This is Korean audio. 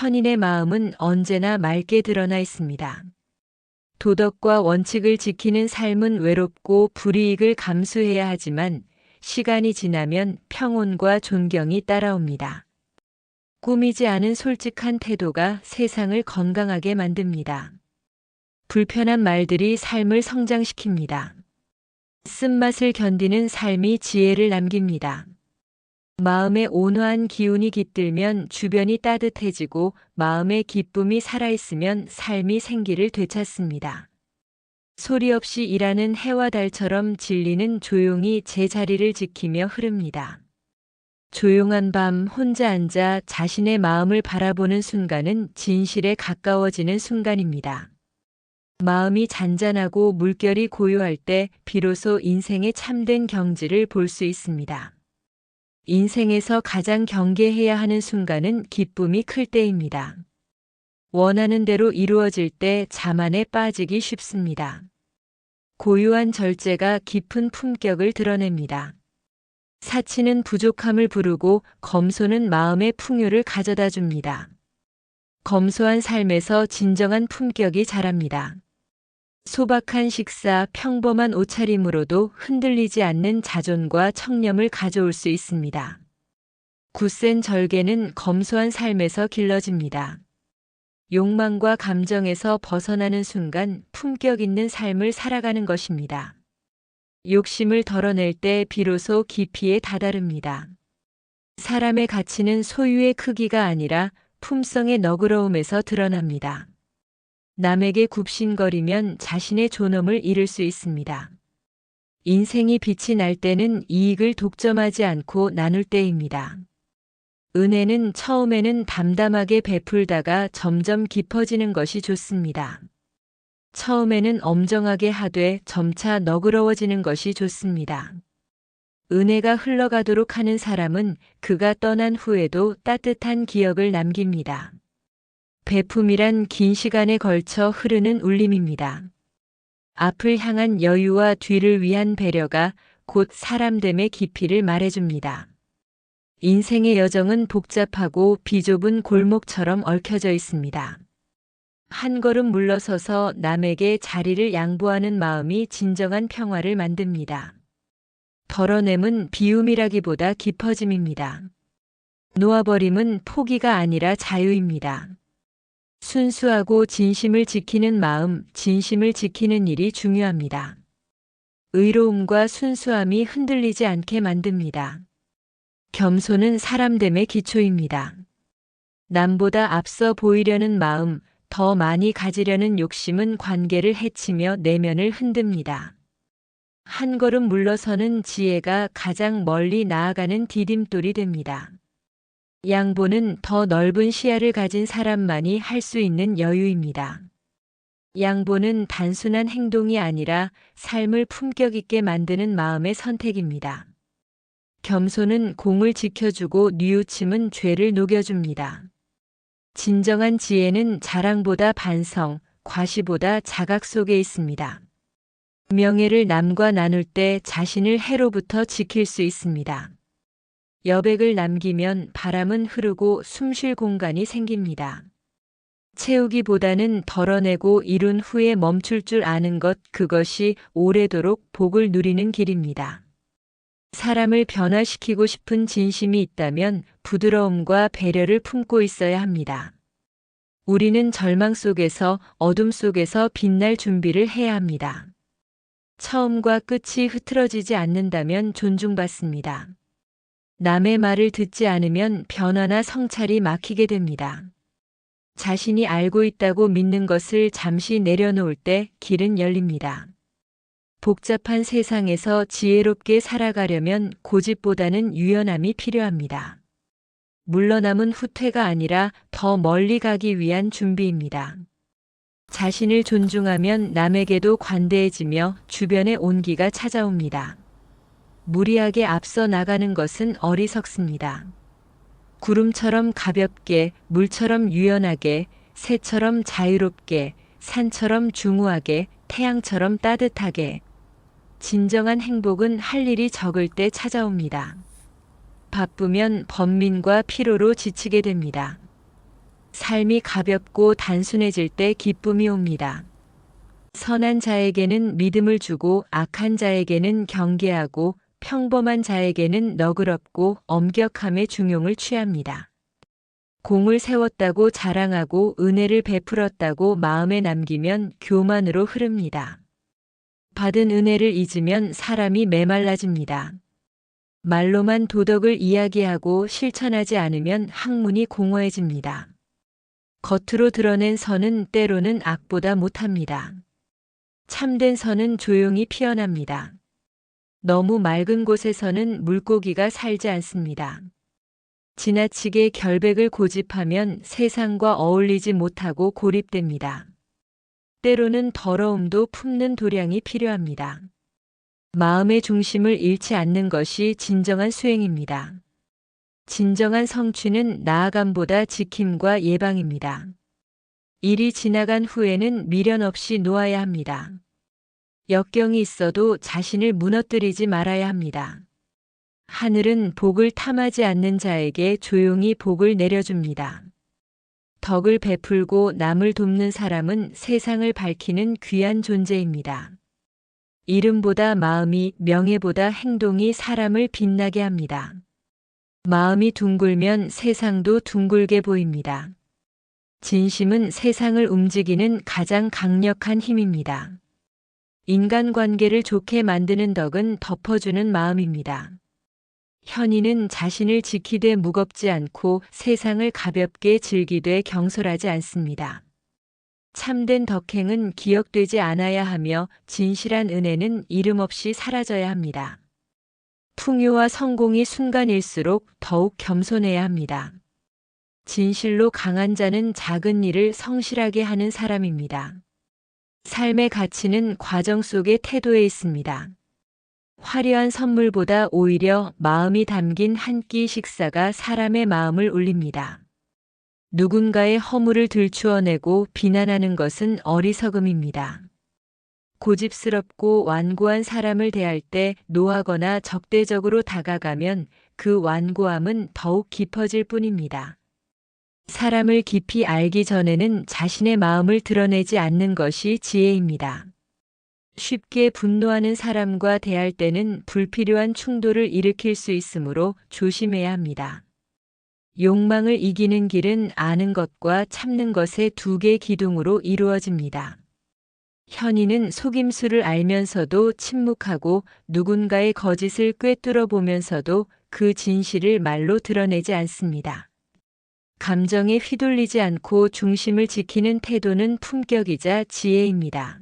현인의 마음은 언제나 맑게 드러나 있습니다. 도덕과 원칙을 지키는 삶은 외롭고 불이익을 감수해야 하지만 시간이 지나면 평온과 존경이 따라옵니다. 꾸미지 않은 솔직한 태도가 세상을 건강하게 만듭니다. 불편한 말들이 삶을 성장시킵니다. 쓴맛을 견디는 삶이 지혜를 남깁니다. 마음의 온화한 기운이 깃들면 주변이 따뜻해지고 마음의 기쁨이 살아있으면 삶이 생기를 되찾습니다. 소리 없이 일하는 해와 달처럼 진리는 조용히 제 자리를 지키며 흐릅니다. 조용한 밤 혼자 앉아 자신의 마음을 바라보는 순간은 진실에 가까워지는 순간입니다. 마음이 잔잔하고 물결이 고요할 때 비로소 인생의 참된 경지를 볼 수 있습니다. 인생에서 가장 경계해야 하는 순간은 기쁨이 클 때입니다. 원하는 대로 이루어질 때 자만에 빠지기 쉽습니다. 고유한 절제가 깊은 품격을 드러냅니다. 사치는 부족함을 부르고 검소는 마음의 풍요를 가져다 줍니다. 검소한 삶에서 진정한 품격이 자랍니다. 소박한 식사, 평범한 옷차림으로도 흔들리지 않는 자존과 청렴을 가져올 수 있습니다. 굳센 절개는 검소한 삶에서 길러집니다. 욕망과 감정에서 벗어나는 순간 품격 있는 삶을 살아가는 것입니다. 욕심을 덜어낼 때 비로소 깊이에 다다릅니다. 사람의 가치는 소유의 크기가 아니라 품성의 너그러움에서 드러납니다. 남에게 굽신거리면 자신의 존엄을 잃을 수 있습니다. 인생이 빛이 날 때는 이익을 독점하지 않고 나눌 때입니다. 은혜는 처음에는 담담하게 베풀다가 점점 깊어지는 것이 좋습니다. 처음에는 엄정하게 하되 점차 너그러워지는 것이 좋습니다. 은혜가 흘러가도록 하는 사람은 그가 떠난 후에도 따뜻한 기억을 남깁니다. 배품이란 긴 시간에 걸쳐 흐르는 울림입니다. 앞을 향한 여유와 뒤를 위한 배려가 곧 사람됨의 깊이를 말해줍니다. 인생의 여정은 복잡하고 비좁은 골목처럼 얽혀져 있습니다. 한 걸음 물러서서 남에게 자리를 양보하는 마음이 진정한 평화를 만듭니다. 덜어냄은 비움이라기보다 깊어짐입니다. 놓아버림은 포기가 아니라 자유입니다. 순수하고 진심을 지키는 마음, 진심을 지키는 일이 중요합니다. 의로움과 순수함이 흔들리지 않게 만듭니다. 겸손은 사람됨의 기초입니다. 남보다 앞서 보이려는 마음, 더 많이 가지려는 욕심은 관계를 해치며 내면을 흔듭니다. 한 걸음 물러서는 지혜가 가장 멀리 나아가는 디딤돌이 됩니다. 양보는 더 넓은 시야를 가진 사람만이 할 수 있는 여유입니다. 양보는 단순한 행동이 아니라 삶을 품격 있게 만드는 마음의 선택입니다. 겸손은 공을 지켜주고 뉘우침은 죄를 녹여줍니다. 진정한 지혜는 자랑보다 반성, 과시보다 자각 속에 있습니다. 명예를 남과 나눌 때 자신을 해로부터 지킬 수 있습니다. 여백을 남기면 바람은 흐르고 숨쉴 공간이 생깁니다. 채우기보다는 덜어내고 이룬 후에 멈출 줄 아는 것 그것이 오래도록 복을 누리는 길입니다. 사람을 변화시키고 싶은 진심이 있다면 부드러움과 배려를 품고 있어야 합니다. 우리는 절망 속에서 어둠 속에서 빛날 준비를 해야 합니다. 처음과 끝이 흐트러지지 않는다면 존중받습니다. 남의 말을 듣지 않으면 변화나 성찰이 막히게 됩니다. 자신이 알고 있다고 믿는 것을 잠시 내려놓을 때 길은 열립니다. 복잡한 세상에서 지혜롭게 살아가려면 고집보다는 유연함이 필요합니다. 물러남은 후퇴가 아니라 더 멀리 가기 위한 준비입니다. 자신을 존중하면 남에게도 관대해지며 주변의 온기가 찾아옵니다. 무리하게 앞서 나가는 것은 어리석습니다. 구름처럼 가볍게, 물처럼 유연하게, 새처럼 자유롭게, 산처럼 중후하게, 태양처럼 따뜻하게. 진정한 행복은 할 일이 적을 때 찾아옵니다. 바쁘면 번민과 피로로 지치게 됩니다. 삶이 가볍고 단순해질 때 기쁨이 옵니다. 선한 자에게는 믿음을 주고 악한 자에게는 경계하고 평범한 자에게는 너그럽고 엄격함의 중용을 취합니다. 공을 세웠다고 자랑하고 은혜를 베풀었다고 마음에 남기면 교만으로 흐릅니다. 받은 은혜를 잊으면 사람이 메말라집니다. 말로만 도덕을 이야기하고 실천하지 않으면 학문이 공허해집니다. 겉으로 드러낸 선은 때로는 악보다 못합니다. 참된 선은 조용히 피어납니다. 너무 맑은 곳에서는 물고기가 살지 않습니다. 지나치게 결백을 고집하면 세상과 어울리지 못하고 고립됩니다. 때로는 더러움도 품는 도량이 필요합니다. 마음의 중심을 잃지 않는 것이 진정한 수행입니다. 진정한 성취는 나아감보다 지킴과 예방입니다. 일이 지나간 후에는 미련 없이 놓아야 합니다. 역경이 있어도 자신을 무너뜨리지 말아야 합니다. 하늘은 복을 탐하지 않는 자에게 조용히 복을 내려줍니다. 덕을 베풀고 남을 돕는 사람은 세상을 밝히는 귀한 존재입니다. 이름보다 마음이 명예보다 행동이 사람을 빛나게 합니다. 마음이 둥글면 세상도 둥글게 보입니다. 진심은 세상을 움직이는 가장 강력한 힘입니다. 인간관계를 좋게 만드는 덕은 덮어주는 마음입니다. 현이는 자신을 지키되 무겁지 않고 세상을 가볍게 즐기되 경솔하지 않습니다. 참된 덕행은 기억되지 않아야 하며 진실한 은혜는 이름 없이 사라져야 합니다. 풍요와 성공이 순간일수록 더욱 겸손해야 합니다. 진실로 강한 자는 작은 일을 성실하게 하는 사람입니다. 삶의 가치는 과정 속의 태도에 있습니다. 화려한 선물보다 오히려 마음이 담긴 한 끼 식사가 사람의 마음을 울립니다. 누군가의 허물을 들추어내고 비난하는 것은 어리석음입니다. 고집스럽고 완고한 사람을 대할 때 노하거나 적대적으로 다가가면 그 완고함은 더욱 깊어질 뿐입니다. 사람을 깊이 알기 전에는 자신의 마음을 드러내지 않는 것이 지혜입니다. 쉽게 분노하는 사람과 대할 때는 불필요한 충돌을 일으킬 수 있으므로 조심해야 합니다. 욕망을 이기는 길은 아는 것과 참는 것의 두 개 기둥으로 이루어집니다. 현이는 속임수를 알면서도 침묵하고 누군가의 거짓을 꿰뚫어 보면서도 그 진실을 말로 드러내지 않습니다. 감정에 휘둘리지 않고 중심을 지키는 태도는 품격이자 지혜입니다.